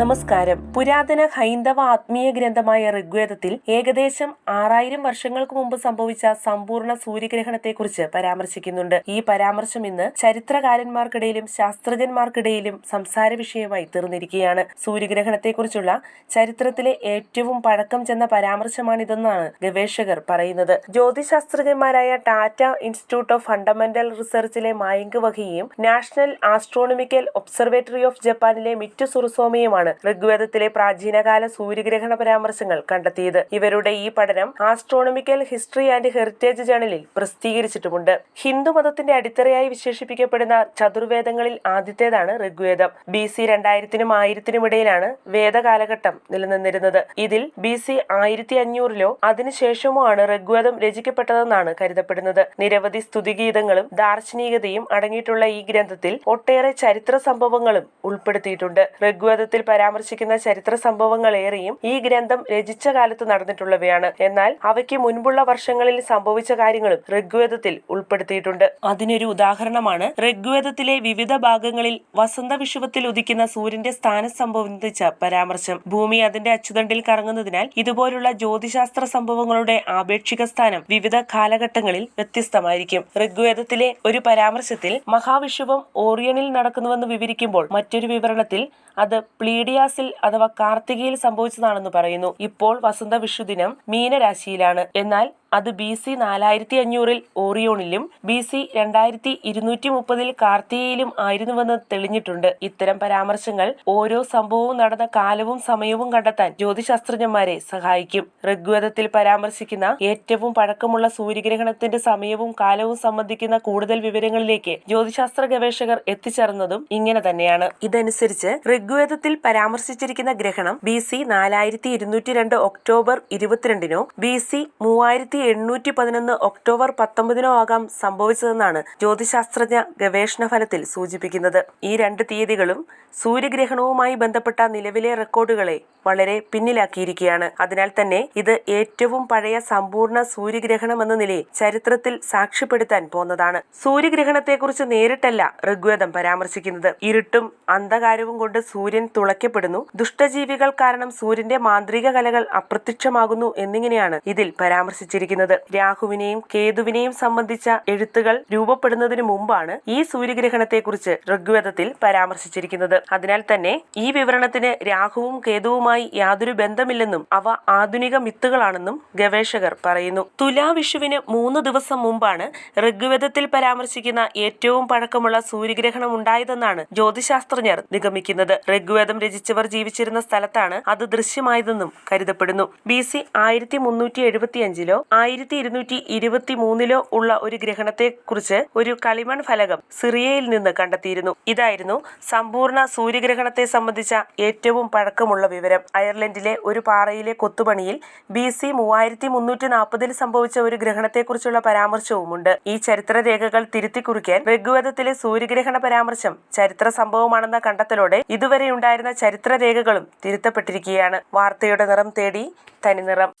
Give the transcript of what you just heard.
നമസ്കാരം. പുരാതന ഹൈന്ദവ ആത്മീയ ഗ്രന്ഥമായ ഋഗ്വേദത്തിൽ ഏകദേശം ആറായിരം വർഷങ്ങൾക്ക് മുമ്പ് സംഭവിച്ച സമ്പൂർണ സൂര്യഗ്രഹണത്തെക്കുറിച്ച് പരാമർശിക്കുന്നുണ്ട്. ഈ പരാമർശം ഇന്ന് ചരിത്രകാരന്മാർക്കിടയിലും ശാസ്ത്രജ്ഞന്മാർക്കിടയിലും സംസാര വിഷയമായി തീർന്നിരിക്കുകയാണ്. സൂര്യഗ്രഹണത്തെക്കുറിച്ചുള്ള ചരിത്രത്തിലെ ഏറ്റവും പഴക്കം ചെന്ന പരാമർശമാണിതെന്നാണ് ഗവേഷകർ പറയുന്നത്. ജ്യോതിശാസ്ത്രജ്ഞന്മാരായ ടാറ്റ ഇൻസ്റ്റിറ്റ്യൂട്ട് ഓഫ് ഫണ്ടമെന്റൽ റിസർച്ചിലെ മായങ്ക് വഹിയും നാഷണൽ ആസ്ട്രോണമിക്കൽ ഒബ്സർവേറ്ററി ഓഫ് ജപ്പാനിലെ മിറ്റു സുറുസോമയുമാണ് ഋഗ്വേദത്തിലെ പ്രാചീനകാല സൂര്യഗ്രഹണ പരാമർശങ്ങൾ കണ്ടെത്തിയത്. ഇവരുടെ ഈ പഠനം ആസ്ട്രോണമിക്കൽ ഹിസ്റ്ററി ആൻഡ് ഹെറിറ്റേജ് ജേണലിൽ പ്രസിദ്ധീകരിച്ചിട്ടുമുണ്ട്. ഹിന്ദുമതത്തിന്റെ അടിത്തറയായി വിശേഷിപ്പിക്കപ്പെടുന്ന ചതുർവേദങ്ങളിൽ ആദ്യത്തേതാണ് ഋഗ്വേദം. ബി സി രണ്ടായിരത്തിനും ആയിരത്തിനും ഇടയിലാണ് വേദകാലഘട്ടം നിലനിന്നിരുന്നത്. ഇതിൽ ബി സി ആയിരത്തി അഞ്ഞൂറിലോ അതിനുശേഷമോ ആണ് ഋഗ്വേദം രചിക്കപ്പെട്ടതെന്നാണ് കരുതപ്പെടുന്നത്. നിരവധി സ്തുതിഗീതങ്ങളും ദാർശനികതയും അടങ്ങിയിട്ടുള്ള ഈ ഗ്രന്ഥത്തിൽ ഒട്ടേറെ ചരിത്ര സംഭവങ്ങളും ഉൾപ്പെടുത്തിയിട്ടുണ്ട്. ഋഗ്വേദത്തിൽ പരാമർശിക്കുന്ന ചരിത്ര സംഭവങ്ങളേറെയും ഈ ഗ്രന്ഥം രചിച്ച കാലത്ത് നടന്നിട്ടുള്ളവയാണ്. എന്നാൽ അവയ്ക്ക് മുൻപുള്ള വർഷങ്ങളിൽ സംഭവിച്ച കാര്യങ്ങളും ഋഗ്വേദത്തിൽ ഉൾപ്പെടുത്തിയിട്ടുണ്ട്. അതിനൊരു ഉദാഹരണമാണ് ഋഗ്വേദത്തിലെ വിവിധ ഭാഗങ്ങളിൽ വസന്ത വിഷുവത്തിൽ ഉദിക്കുന്ന സൂര്യന്റെ സ്ഥാനം സംബന്ധിച്ച പരാമർശം. ഭൂമി അതിന്റെ അച്ചുതണ്ടിൽ കറങ്ങുന്നതിനാൽ ഇതുപോലുള്ള ജ്യോതിശാസ്ത്ര സംഭവങ്ങളുടെ ആപേക്ഷിക സ്ഥാനം വിവിധ കാലഘട്ടങ്ങളിൽ വ്യത്യസ്തമായിരിക്കും. ഋഗ്വേദത്തിലെ ഒരു പരാമർശത്തിൽ മഹാവിഷുവം ഓറിയണിൽ നടക്കുന്നുവെന്ന് വിവരിക്കുമ്പോൾ മറ്റൊരു വിവരണത്തിൽ അത് പ്ലീഡിയാസിൽ അഥവാ കാർത്തികയിൽ സംഭവിച്ചതാണെന്ന് പറയുന്നു. ഇപ്പോൾ വസന്ത വിഷുദിനം മീനരാശിയിലാണ്. എന്നാൽ അത് ബി സി നാലായിരത്തി അഞ്ഞൂറിൽ ഓറിയോണിലും ബി സി രണ്ടായിരത്തി ഇരുന്നൂറ്റി മുപ്പതിൽ കാർത്തികയിലും ആയിരുന്നുവെന്ന് തെളിഞ്ഞിട്ടുണ്ട്. ഇത്തരം പരാമർശങ്ങൾ ഓരോ സംഭവവും നടന്ന കാലവും സമയവും കണ്ടെത്താൻ ജ്യോതിശാസ്ത്രജ്ഞന്മാരെ സഹായിക്കും. ഋഗ്വേദത്തിൽ പരാമർശിക്കുന്ന ഏറ്റവും പഴക്കമുള്ള സൂര്യഗ്രഹണത്തിന്റെ സമയവും കാലവും സംബന്ധിക്കുന്ന കൂടുതൽ വിവരങ്ങളിലേക്ക് ജ്യോതിശാസ്ത്ര ഗവേഷകർ എത്തിച്ചേർന്നതും ഇങ്ങനെ തന്നെയാണ്. ഇതനുസരിച്ച് ഋഗ്വേദത്തിൽ പരാമർശിച്ചിരിക്കുന്ന ഗ്രഹണം ബി സി നാലായിരത്തി ഇരുന്നൂറ്റി രണ്ട് ഒക്ടോബർ ഇരുപത്തിരണ്ടിനോ ബി സി മൂവായിരത്തി എണ്ണൂറ്റി പതിനൊന്ന് ഒക്ടോബർ പത്തൊമ്പതിനോ ആകാം സംഭവിച്ചതെന്നാണ് ജ്യോതിശാസ്ത്രജ്ഞ ഗവേഷണ ഫലത്തിൽ സൂചിപ്പിക്കുന്നത്. ഈ രണ്ട് തീയതികളും സൂര്യഗ്രഹണവുമായി ബന്ധപ്പെട്ട നിലവിലെ റെക്കോർഡുകളെ വളരെ പിന്നിലാക്കിയിരിക്കുകയാണ്. അതിനാൽ തന്നെ ഇത് ഏറ്റവും പഴയ സമ്പൂർണ സൂര്യഗ്രഹണം എന്ന നിലയിൽ ചരിത്രത്തിൽ സാക്ഷ്യപ്പെടുത്താൻ പോന്നതാണ്. സൂര്യഗ്രഹണത്തെക്കുറിച്ച് നേരിട്ടല്ല ഋഗ്വേദം പരാമർശിക്കുന്നത്. ഇരുട്ടും അന്ധകാരവും കൊണ്ട് സൂര്യൻ തുളയ്ക്കപ്പെടുന്നു. ദുഷ്ടജീവികൾ കാരണം സൂര്യന്റെ മാന്ത്രിക കലകൾ അപ്രത്യക്ഷമാകുന്നു എന്നിങ്ങനെയാണ് ഇതിൽ പരാമർശിച്ചിരിക്കുന്നത്. രാഹുവിനെയും കേതുവിനെയും സംബന്ധിച്ച എഴുത്തുകൾ രൂപപ്പെടുന്നതിന് മുമ്പാണ് ഈ സൂര്യഗ്രഹണത്തെക്കുറിച്ച് ഋഗ്വേദത്തിൽ പരാമർശിച്ചിരിക്കുന്നത്. അതിനാൽ തന്നെ ഈ വിവരണത്തിന് രാഹുവും കേതുവുമായി യാതൊരു ബന്ധമില്ലെന്നും അവ ആധുനിക മിത്തുകളാണെന്നും ഗവേഷകർ പറയുന്നു. തുലാവിഷുവിന് മൂന്ന് ദിവസം മുമ്പാണ് ഋഗ്വേദത്തിൽ പരാമർശിക്കുന്ന ഏറ്റവും പഴക്കമുള്ള സൂര്യഗ്രഹണം ഉണ്ടായതെന്നാണ് ജ്യോതിശാസ്ത്രജ്ഞർ നിഗമിക്കുന്നത്. ഋഗ്വേദം രചിച്ചവർ ജീവിച്ചിരുന്ന സ്ഥലത്താണ് അത് ദൃശ്യമായതെന്നും കരുതപ്പെടുന്നു. ബി സി ആയിരത്തി മുന്നൂറ്റി എഴുപത്തി അഞ്ചിലോ ആയിരത്തി ഇരുന്നൂറ്റി ഇരുപത്തി മൂന്നിലോ ഉള്ള ഒരു ഗ്രഹണത്തെ കുറിച്ച് ഒരു കളിമൺ ഫലകം സിറിയയിൽ നിന്ന് കണ്ടെത്തിയിരുന്നു. ഇതായിരുന്നു സമ്പൂർണ സൂര്യഗ്രഹണത്തെ സംബന്ധിച്ച ഏറ്റവും പഴക്കമുള്ള വിവരം. അയർലൻഡിലെ ഒരു പാറയിലെ കൊത്തുപണിയിൽ ബി സി മൂവായിരത്തി മുന്നൂറ്റി നാൽപ്പതിൽ സംഭവിച്ച ഒരു ഗ്രഹണത്തെക്കുറിച്ചുള്ള പരാമർശവുമുണ്ട്. ഈ ചരിത്രരേഖകൾ തിരുത്തി കുറിക്കാൻ ഋഗ്വേദത്തിലെ സൂര്യഗ്രഹണ പരാമർശം ചരിത്ര സംഭവമാണെന്ന കണ്ടെത്തലോടെ ഇതുവരെ ഉണ്ടായിരുന്ന ചരിത്ര ചരിത്രരേഖകളും തിരുത്തപ്പെട്ടിരിക്കുകയാണ്. വാർത്തയുടെ നിറം തേടി തനിനിറം